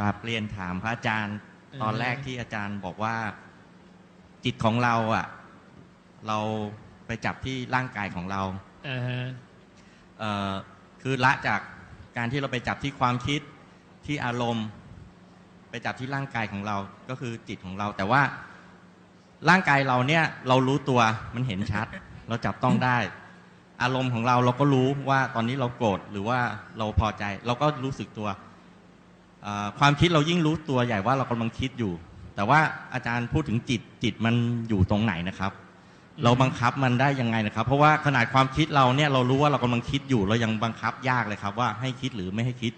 กราบเรียนถามพระอาจารย์อืมตอนแรกที่อาจารย์บอกว่าจิตของเราอะ เราไปจับที่ร่างกายของเราอ่าฮะเอ่อคือละจากการที่เราไปจับที่ความคิดที่อารมณ์ ไปจับที่ร่างกายของเราก็คือจิตของเรา แต่ว่าร่างกายเราเนี่ยเรารู้ตัวมันเห็นชัด เราจับต้องได้ อารมณ์ของเราเราก็รู้ว่าตอนนี้เราโกรธหรือว่าเราพอใจ เราก็รู้สึกตัวเอ่อ ความคิดเรายิ่งรู้ตัวใหญ่ว่าเรากำลังคิดอยู่ แต่ว่าอาจารย์พูดถึงจิตจิตมันอยู่ตรงไหนนะครับ เราบังคับมันได้ยังไงนะครับ เพราะว่าขนาดความคิดเราเนี่ยเรารู้ว่าเรากำลังคิดอยู่เรายังบังคับยากเลยครับ ว่าให้คิดหรือไม่ให้คิด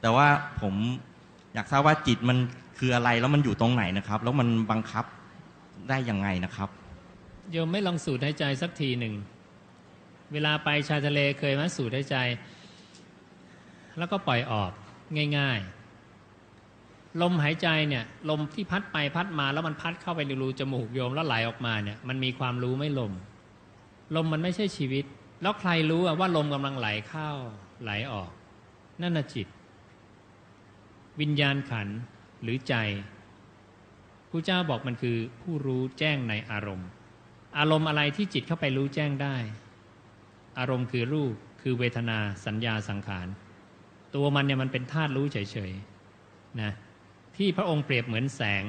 แต่ว่าผมอยากทราบว่าจิตมันคืออะไรแล้วมันอยู่ตรงไหนนะครับ แล้วมันบังคับได้ยังไงนะครับโยมไม่ลองสูดหายใจสักทีหนึ่งเวลาไปชายทะเลเคยไหมสูดหายใจ แล้วก็ปล่อยออกง่าย ๆ ลมหายใจเนี่ยลมที่พัดไปพัดมาแล้วมันพัดเข้าไปในรูจมูกโยมแล้วไหลออกมาเนี่ยมันมีความรู้ไม่ลม ลมมันไม่ใช่ชีวิต แล้วใครรู้อะว่าลมกำลังไหลเข้าไหลออก นั่นน่ะจิต วิญญาณขันหรือใจผู้เจ้าบอกมันคือผู้รู้แจ้งในอารมณ์ อารมณ์อะไรที่จิตเข้าไปรู้แจ้งได้ อารมณ์คือรูปคือเวทนาสัญญาสังขาร ตัวมันเนี่ยมันเป็นธาตุรู้เฉยๆนะ ที่พระองค์เปรียบเหมือนแสง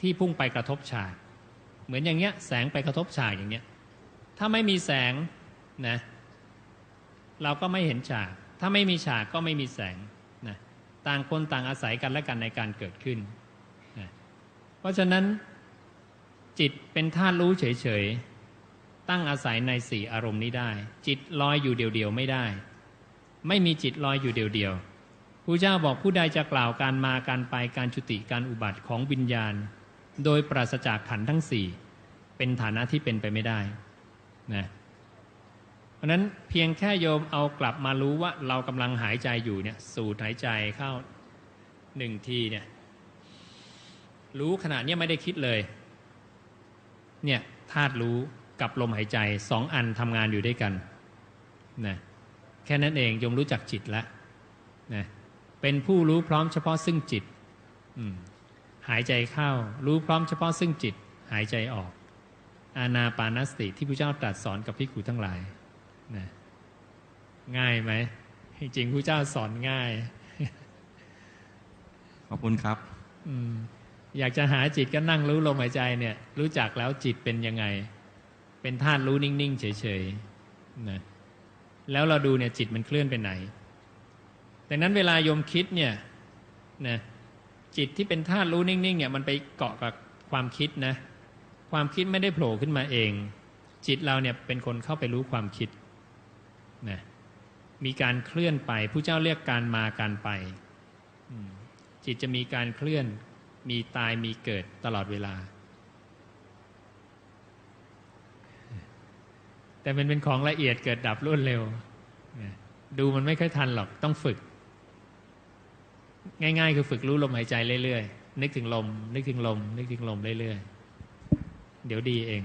ที่พุ่งไปกระทบฉาก เหมือนอย่างเงี้ยแสงไปกระทบฉากอย่างเงี้ยถ้าไม่มีแสงนะเราก็ไม่เห็นฉาก ถ้าไม่มีฉากก็ไม่มีแสงนะต่างคนต่างอาศัยกันและกันในการเกิดขึ้นนะเพราะฉะนั้นจิตเป็นธาตุรู้เฉยๆ ตั้งอาศัยในสี่อารมณ์นี้ได้ จิตลอยอยู่เดียวๆ ไม่ได้ ไม่มีจิตลอยอยู่เดียวๆ ผู้เจ้าบอกผู้ใดจะกล่าวการมาการไปการจุติการอุบัติของวิญญาณ โดยปราศจากขันทั้งสี่เป็นฐานะที่เป็นไปไม่ได้นะเพราะฉะนั้นเพียงแค่โยมเอากลับมารู้ว่าเรากำลังหายใจอยู่เนี่ยสูดหายใจเข้าหนึ่งทีเนี่ยรู้ขณะนี้ไม่ได้คิดเลยเนี่ยธาตุรู้กับลมหายใจสองอันทำงานอยู่ด้วยกันนะแค่นั้นเองยมรู้จักจิตแล้วนะ เป็นผู้รู้พร้อมเฉพาะซึ่งจิตอืมหายใจเข้า รู้พร้อมเฉพาะซึ่งจิต หายใจออก อานาปานสติที่พระเจ้าตรัสสอนกับพิกขุทั้งหลายนะง่ายไหมจริงๆพระเจ้าสอนง่าย ขอบคุณครับอืมอยากจะหาจิตก็นั่งรู้ลมหายใจเนี่ย รู้จักแล้วจิตเป็นยังไง เป็นธาตุรู้นิ่ง ๆ เฉยๆนะแล้วเราดูเนี่ยจิตมันเคลื่อนไปไหน ดังนั้นเวลาโยมคิดเนี่ยนะจิตที่เป็นธาตุรู้นิ่งๆเนี่ยมันไปเกาะกับความคิดนะ ความคิดไม่ได้โผล่ขึ้นมาเอง จิตเราเนี่ยเป็นคนเข้าไปรู้ความคิดนะมีการเคลื่อนไปผู้เจ้าเรียกการมาการไป จิตจะมีการเคลื่อนมีตายมีเกิดตลอดเวลา แต่มันเป็นของละเอียดเกิดดับรวดเร็ว ดูมันไม่ค่อยทันหรอกต้องฝึก ง่าย ๆ คือฝึกรู้ลมหายใจเรื่อยๆนึกถึงลม นึกถึงลม นึกถึงลมเรื่อยๆเดี๋ยวดีเอง